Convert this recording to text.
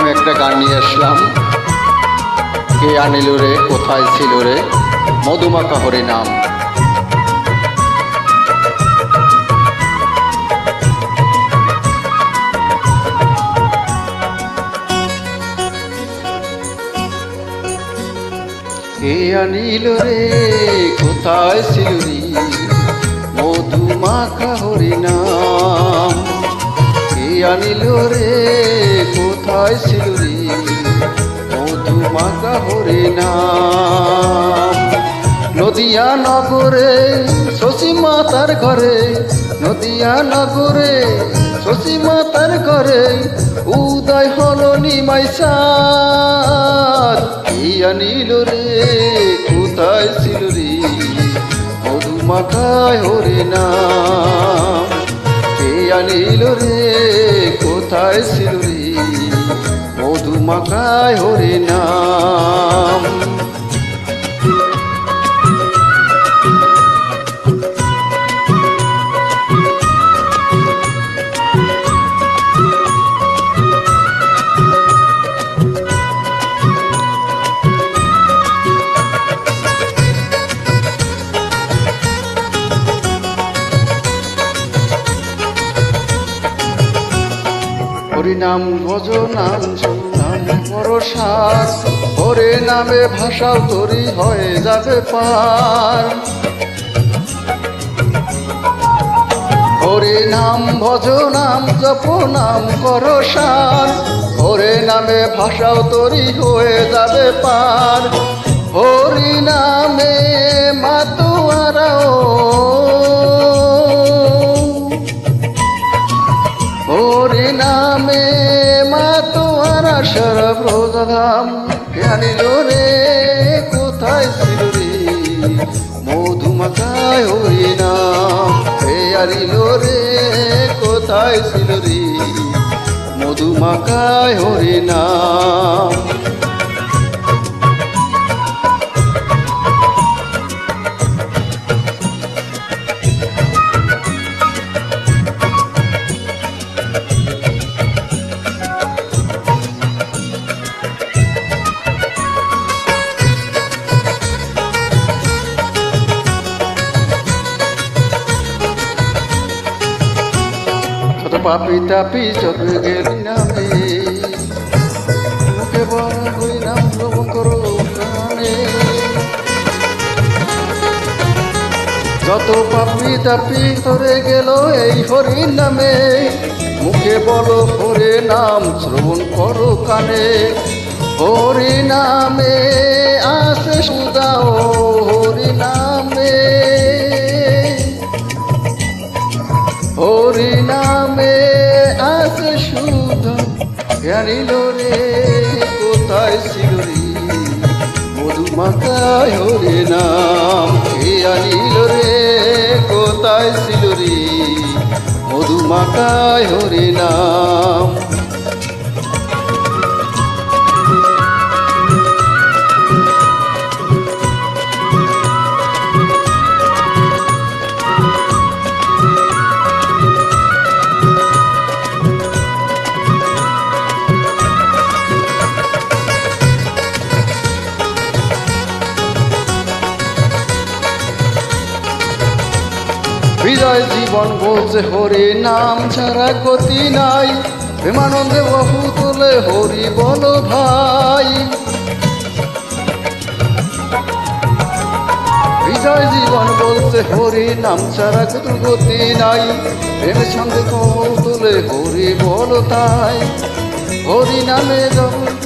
আমি একটা গান নিয়ে আসলাম। কে আনিল রে? কোথায় ছিল রে? মধুমাখা হরি নাম। কে আনিল রে? কোথায় ছিল রে? মধুমাখা হরি নাম। কে আনিল রে? মধুমাখা হরি নাম নদিয়া নগরে শশী মাতার ঘরে, নদিয়া নগরে শশী মাতার ঘরে, উদয় হলো নিমাই সার। কি আনিল রে, কোথায় ছিল রে? মধুমাখায় হরে নাম। কে আনিল রে, কোথায় ছিল রে? মধুমাখায় হরে নাম ভজ নাম নাম পরশার। হরে নামে ভাষাও তরি হয়ে যাবে পার। হরে নাম ভজ নাম জপ নাম করসার। হরে নামে ভাষাও তরি হয়ে যাবে পার। হরি নামে মাতুয়ারাও তোমার প্রধান জ্ঞানী জ্ঞানীল কোথায় ছিল রে? মধুমাখায় হরি নাম, হে আরিল রে কোথায় ছিল রে? মধুমাখায় পাপি তাপি গেলি নামে। মুখে বড় হই নাম শ্রবণ করো যত পাপি তাপি তরে গেল এই হরি নামে। মুখে বলো হরে নাম শ্রবণ করো কানে। হরি নামে আসে সুদাও হরি নামে আসে শুদ্ধ জ্ঞানিল রে, কোথায় ছিল রে হরি নাম। কে আনিল রে, কোথায় শিলুরি মধুমাকায় হরে নাম। বিজয় জীবন বলছে, হরি নাম ছাড়া গতি নাই। প্রেমানন্দে বহু তোলে, হরি বলো ভাই। বিজয় জীবন বলছে, হরি নাম ছাড়া কত গতি নাই। প্রেমের সঙ্গে বহু তোলে, হরি বলো তাই। হরি নামে জগৎ